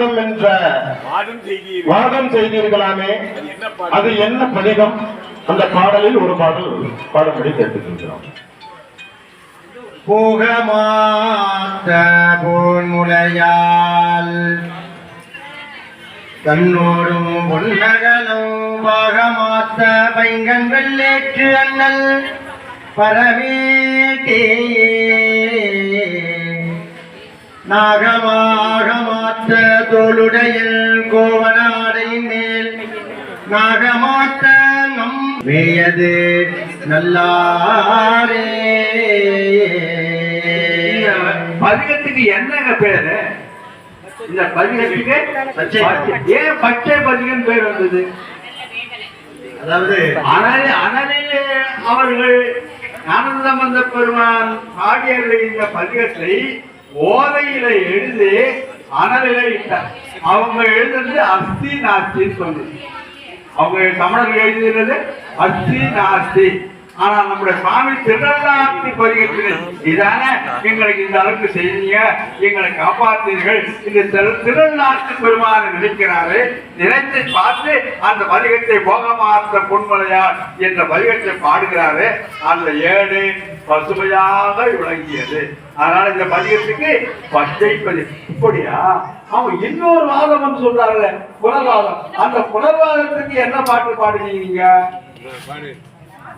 வாதம் என்ற வாதம் செய்தீர்கள். வாதம் செய்தீர்களாமே. அது என்ன பதிகம்? அந்த பாடலில் ஒரு பாடல் பாடும்படி கேட்டுக்கொள்கிறோம். புகமாத்த பொன்முலையால் கண்ணோடும் பொன்னகலும் பாகமாத்த பைங்கங்கள் ஏற்று அண்ணல் பரவேட்டே நாகமாகமாத்த தோளுடைய கோவனாடையின் மேல். நாகமாத்த நம் மேயது நல்லாரே. பதிகத்துக்கு என்னங்க பேரு இந்த பதிகத்துக்கு. ஏன் பச்சை பதிகம் பேர் வந்தது? அதாவது அனல் அனலிலே அவர்கள் ஞானந்தமந்த பெருமான் பாடியவர்கள் இந்த பதிகத்தை ஓலையில எழுதி அனலில இட்டார். அவங்க எழுதுறது அஸ்தி நாஸ்தின்னு சொல்லி அவங்க தமிழர்கள் எழுதுகிறது அஸ்தி நாஸ்தி. ஆனா நம்முடைய சுவாமி திருநள்ளாத்தி வருகின்றது இதான எங்களுக்கு இந்த அளவுக்கு செய்தீங்க எங்களை காப்பாற்றீர்கள் இந்த திரு- திருநள்ளாத்தி பெருமானை நினைக்கிறாரு நினைத்து பார்த்து அந்த வலிகத்தை போகமாற்ற பொன்மலையார் என்ற வலிகத்தை பாடுகிறாரு அந்த ஏடு பசுமையாக விளங்கியது. அதனால இந்த பதிகத்துக்கு பச்சை பதி இப்படியா? அவங்க இன்னொரு வாதம் வந்து சொல்றாங்க புனர்வாதம் அந்த புனர்வாதத்துக்கு என்ன பாட்டு பாடுனீங்க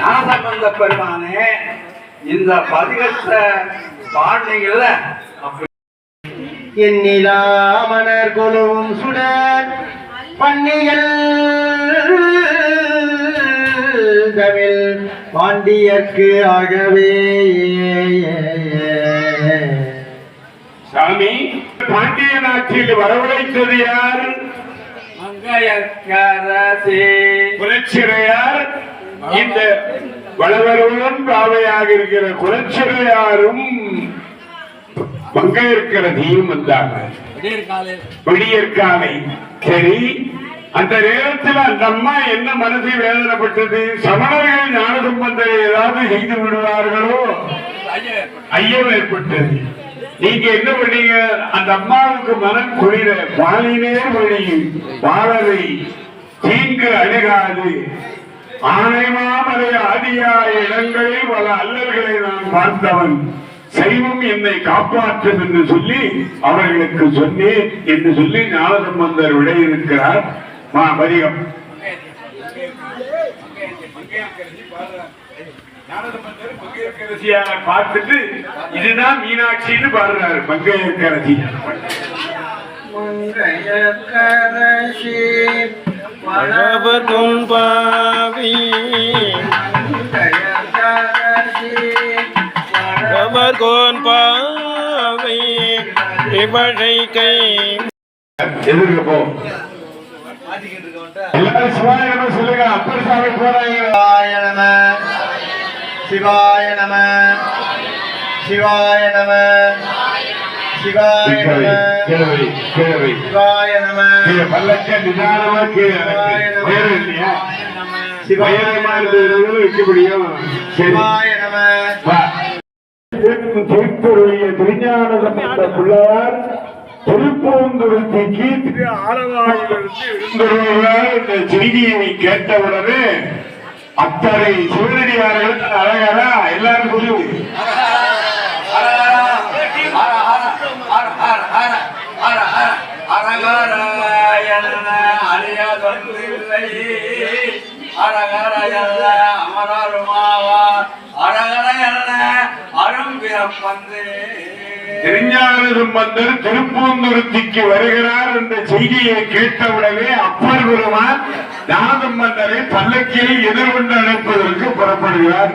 ஞானசம்பந்த பெருமானே இந்த பதிகத்தை பாடுனீங்கல்ல அப்ப குழுவும் சுடர் பண்ணிகள் தமிழ் பாண்டியர்க்கு ஆகவே சாமி பாண்டிய நாட்டில் வரவழைத்தது யார்? குலச்சிறையார். இந்த வளவருடன் பாவையாக இருக்கிற குலச்சிறையாரும் மங்கையர்கரதியும் வந்தாங்க. விடியற்காலை. சரி அந்த நேரத்தில் அந்த அம்மா என்ன மனசு வேதனைப்பட்டது? சமணர்கள் ஞானசம்பந்தரை ஏதாவது செய்து விடுவார்களோ? ஐயம் ஏற்பட்டது. நீங்க என்ன பண்ணீங்க? அந்த அம்மாவுக்கு மனம் குளிர பாலினே வழி வாழவை தீங்கு அணுகாது. ஆனைமாமலை ஆதியாய இடங்களில் பல அல்லல்களை நான் பார்த்தவன். சைவம் என்னை காப்பாற்றும் என்று சொல்லி அவர்களுக்கு சொன்னேன் என்று சொல்லி ஞானசம்பந்தர் விடையிருக்கிறார். மா பதிகம். பார்த்துட்டு இதுதான் மீனாட்சின்னு பாடுறாரு மங்கையக்கரசி மங்கையக்கரசி மரபதும் பாவி மங்கையக்கரசி மரபர்கோன் பாவை இவழை கை எதிர்க்க போ எல்லாரும் சிவாய நம சொல்லுங்க. அப்பர் சாமி போறாங்க. சிவாய நம. சிவாய நம. சிவாய நம. சிவாய கீழவை நம. கீழவை சிவாய நம. பல்லக்க நிதானமா கீழே. உயரம் இல்லையா? உயரமா இருந்தவர்களும் வைக்க முடியும். சிவாய நம. வா. திருப்பருடைய திருஞான சம்பந்த பிள்ளையார் திருப்பூந்துருத்திக்கு திரு ஆலவாயிலிருந்து செய்தியை கேட்டவுடனே அத்தனை சிவனடியார்கள் அழகரா எல்லாரும் சொல்லுங்க அரும்பிறப்பந்து திருஞான சம்பந்தர் திருப்பூந்துருத்திக்கு வருகிறார் என்ற செய்தியை கேட்டவுடனே அப்பர் பெருமான் ஞானசம்பந்தரை பல்லக்கில் எதிர்கொண்டு அழைப்பதற்கு புறப்படுகிறார்.